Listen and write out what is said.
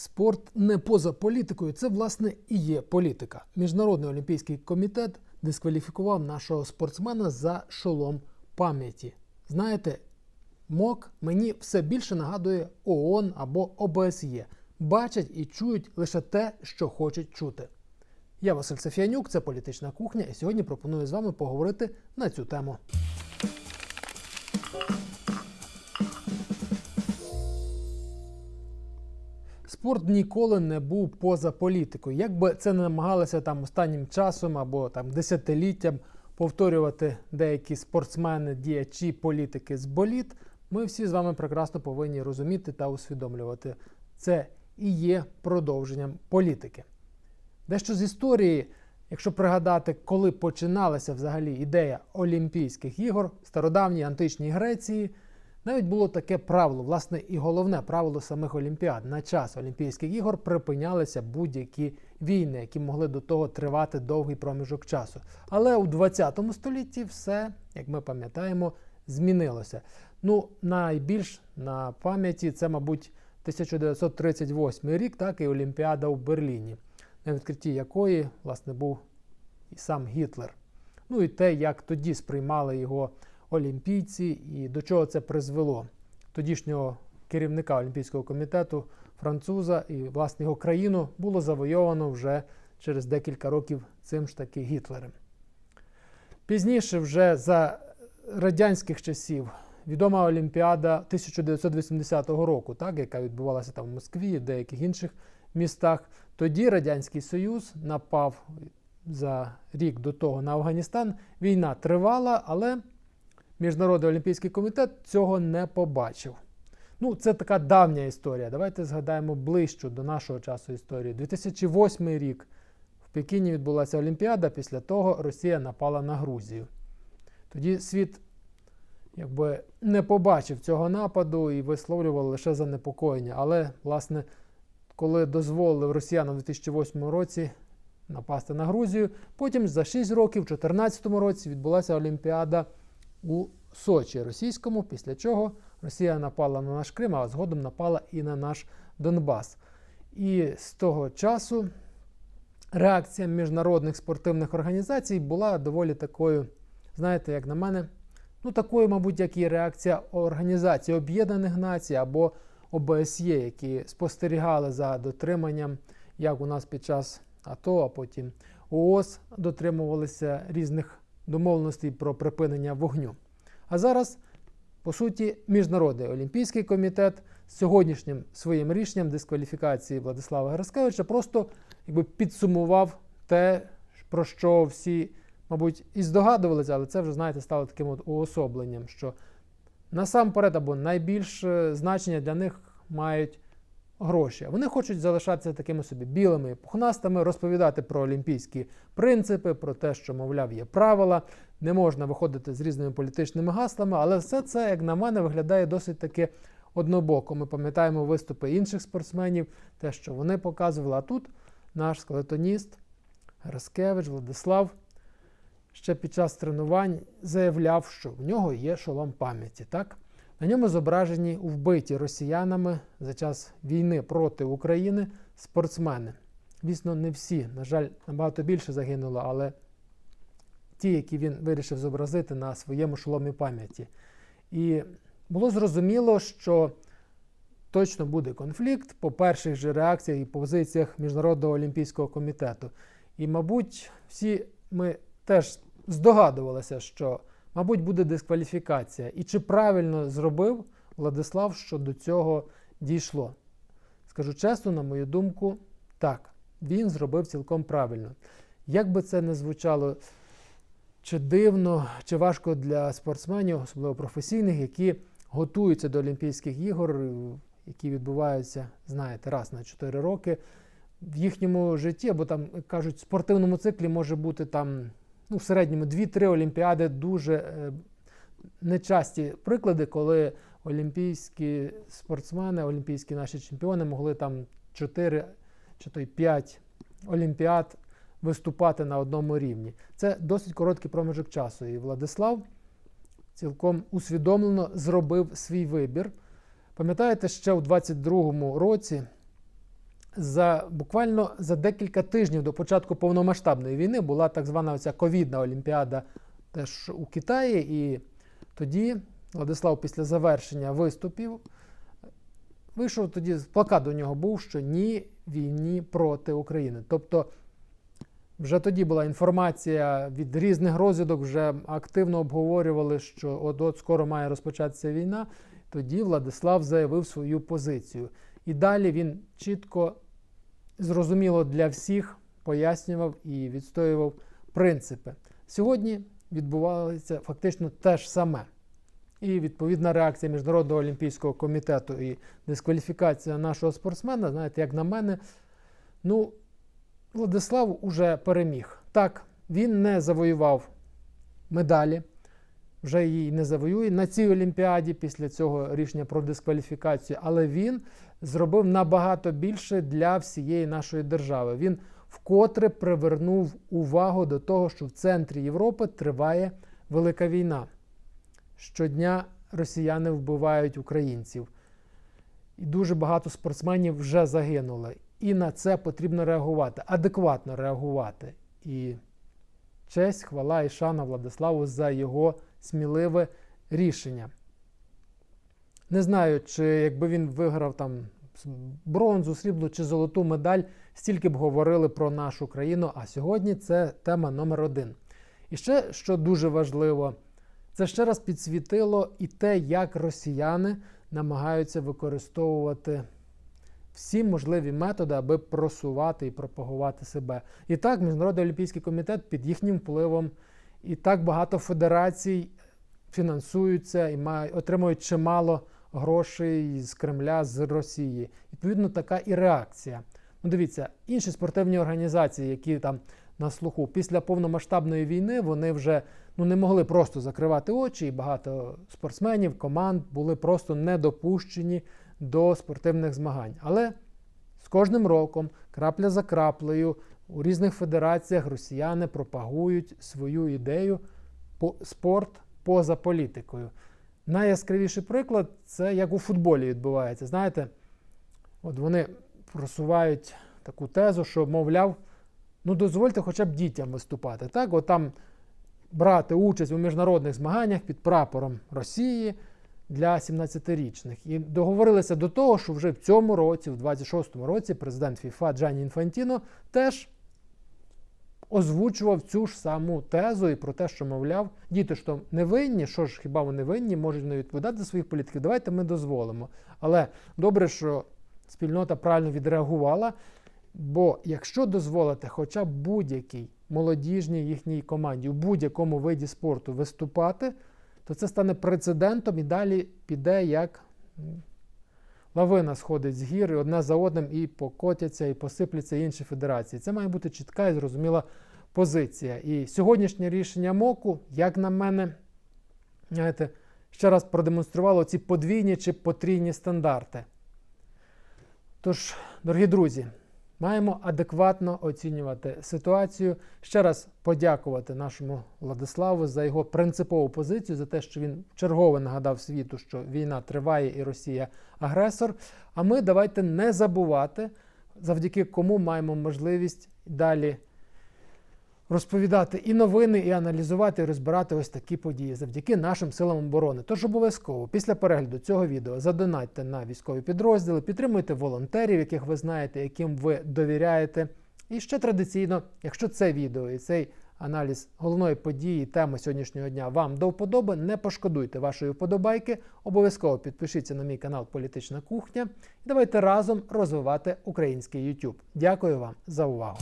Спорт не поза політикою, це власне і є політика. Міжнародний олімпійський комітет дискваліфікував нашого спортсмена за шолом пам'яті. Знаєте, МОК мені все більше нагадує ООН або ОБСЄ. Бачать і чують лише те, що хочуть чути. Я Василь Сафіанюк, це політична кухня, і сьогодні пропоную з вами поговорити на цю тему. Спорт ніколи не був поза політикою. Як би це не намагалися там останнім часом або там десятиліттям повторювати деякі спортсмени, діячі, політики з боліт, ми всі з вами прекрасно повинні розуміти та усвідомлювати. Це і є продовженням політики. Дещо з історії, якщо пригадати, коли починалася взагалі ідея Олімпійських ігор в стародавній античній Греції, навіть було таке правило, власне, і головне правило самих Олімпіад. На час Олімпійських ігор припинялися будь-які війни, які могли до того тривати довгий проміжок часу. Але у 20 столітті все, як ми пам'ятаємо, змінилося. Ну, найбільш на пам'яті це, мабуть, 1938 рік, так і Олімпіада у Берліні, на відкритті якої, власне, був і сам Гітлер. Ну і те, як тоді сприймали його олімпійці і до чого це призвело тодішнього керівника Олімпійського комітету француза і власне його країну було завойовано вже через декілька років цим ж таки Гітлером. Пізніше, вже за радянських часів, відома Олімпіада 1980 року, так, яка відбувалася там в Москві і в деяких інших містах. Тоді Радянський Союз напав за рік до того на Афганістан. Війна тривала, але Міжнародний олімпійський комітет цього не побачив. Ну, це така давня історія. Давайте згадаємо ближчу до нашого часу історію. 2008 рік в Пекіні відбулася Олімпіада, після того Росія напала на Грузію. Тоді світ якби не побачив цього нападу і висловлював лише занепокоєння. Але, власне, коли дозволили росіянам у 2008 році напасти на Грузію, потім за 6 років, у 2014 році, відбулася Олімпіада у Сочі російському, після чого Росія напала на наш Крим, а згодом напала і на наш Донбас. І з того часу реакція міжнародних спортивних організацій була доволі такою, знаєте, як на мене, ну такою, мабуть, як і реакція Організації Об'єднаних Націй або ОБСЄ, які спостерігали за дотриманням, як у нас під час АТО, а потім ООС дотримувалися різних домовленостей про припинення вогню. А зараз, по суті, Міжнародний олімпійський комітет з сьогоднішнім своїм рішенням дискваліфікації Владислава Гераскевича просто якби, підсумував те, про що всі, мабуть, і здогадувалися, але це вже, знаєте, стало таким от уособленням, що насамперед або найбільше значення для них мають гроші. Вони хочуть залишатися такими собі білими пухнастими, розповідати про олімпійські принципи, про те, що, мовляв, є правила, не можна виходити з різними політичними гаслами, але все це, як на мене, виглядає досить таки однобоко. Ми пам'ятаємо виступи інших спортсменів, те, що вони показували. А тут наш скелетоніст Граскевич Владислав. Ще під час тренувань заявляв, що в нього є шолом пам'яті. так? На ньому зображені вбиті росіянами за час війни проти України спортсмени. Звісно, не всі, на жаль, набагато більше загинуло, але ті, які він вирішив зобразити на своєму шоломі пам'яті. І було зрозуміло, що точно буде конфлікт по перших же реакціях і позиціях Міжнародного олімпійського комітету. І, мабуть, всі ми теж здогадувалися, що мабуть, буде дискваліфікація. І чи правильно зробив Владислав, що до цього дійшло? Скажу чесно, на мою думку, так, він зробив цілком правильно. Як би це не звучало чи дивно, чи важко для спортсменів, особливо професійних, які готуються до Олімпійських ігор, які відбуваються, знаєте, раз на 4 роки. В їхньому житті, або там кажуть, в спортивному циклі може бути там ну, в середньому 2-3 олімпіади дуже е, нечасті приклади, коли олімпійські спортсмени, олімпійські наші чемпіони могли там 4 чи то й 5 олімпіад виступати на одному рівні. Це досить короткий проміжок часу. І Владислав цілком усвідомлено зробив свій вибір. Пам'ятаєте, ще у 22-му році за буквально за декілька тижнів до початку повномасштабної війни була так звана оця ковідна олімпіада теж у Китаї. І тоді Владислав після завершення виступів вийшов тоді, плакат у нього був, що ні війні проти України. Тобто вже тоді була інформація від різних розвідок, вже активно обговорювали, що от от скоро має розпочатися війна. Тоді Владислав заявив свою позицію. І далі він чітко, зрозуміло для всіх, пояснював і відстоював принципи. Сьогодні відбувалося фактично те ж саме. І відповідна реакція Міжнародного олімпійського комітету і дискваліфікація нашого спортсмена, знаєте, як на мене, ну, Владислав уже переміг. Так, він не завоював медалі, вже її не завоює на цій Олімпіаді після цього рішення про дискваліфікацію, але він зробив набагато більше для всієї нашої держави. Він вкотре привернув увагу до того, що в центрі Європи триває велика війна. Щодня росіяни вбивають українців. І дуже багато спортсменів вже загинули. І на це потрібно реагувати, адекватно реагувати. І честь, хвала і шана Владиславу за його сміливе рішення. Не знаю, чи якби він виграв там бронзу, сріблу чи золоту медаль, стільки б говорили про нашу країну. А сьогодні це тема номер один. І ще, що дуже важливо, це ще раз підсвітило і те, як росіяни намагаються використовувати всі можливі методи, аби просувати і пропагувати себе. І так, Міжнародний олімпійський комітет під їхнім впливом, і так багато федерацій фінансуються і мають, отримують чимало грошей з Кремля, з Росії. Відповідно, така і реакція. Ну, дивіться, інші спортивні організації, які там на слуху після повномасштабної війни, вони вже ну, не могли просто закривати очі, і багато спортсменів, команд були просто не допущені до спортивних змагань. Але з кожним роком, крапля за краплею, у різних федераціях росіяни пропагують свою ідею по спорт поза політикою. Найяскравіший приклад це як у футболі відбувається. Знаєте, от вони просувають таку тезу, що, мовляв, ну дозвольте хоча б дітям виступати. Так, от там брати участь у міжнародних змаганнях під прапором Росії для 17-річних. І договорилися до того, що вже в цьому році, в 26-му році, президент ФІФА Джані Інфантіно теж озвучував цю ж саму тезу і про те, що, мовляв, діти ж то не винні, що ж хіба вони винні, можуть не відповідати за своїх політиків. Давайте ми дозволимо. Але добре, що спільнота правильно відреагувала. Бо якщо дозволити хоча б будь-якій молодіжній їхній команді у будь-якому виді спорту виступати, то це стане прецедентом і далі піде як лавина сходить з гір, і одне за одним і покотяться, і посипляться інші федерації. Це має бути чітка і зрозуміла позиція. І сьогоднішнє рішення МОКу, як на мене, знаєте, ще раз продемонструвало ці подвійні чи потрійні стандарти. Тож, дорогі друзі, маємо адекватно оцінювати ситуацію. Ще раз подякувати нашому Владиславу за його принципову позицію, за те, що він чергове нагадав світу, що війна триває і Росія агресор. А ми давайте не забувати, завдяки кому маємо можливість далі розповідати і новини, і аналізувати, і розбирати ось такі події завдяки нашим силам оборони. Тож обов'язково після перегляду цього відео задонатьте на військові підрозділи, підтримуйте волонтерів, яких ви знаєте, яким ви довіряєте. І ще традиційно, якщо це відео і цей аналіз головної події, теми сьогоднішнього дня вам до вподоби, не пошкодуйте вашої вподобайки. Обов'язково підпишіться на мій канал Політична Кухня і давайте разом розвивати український YouTube. Дякую вам за увагу.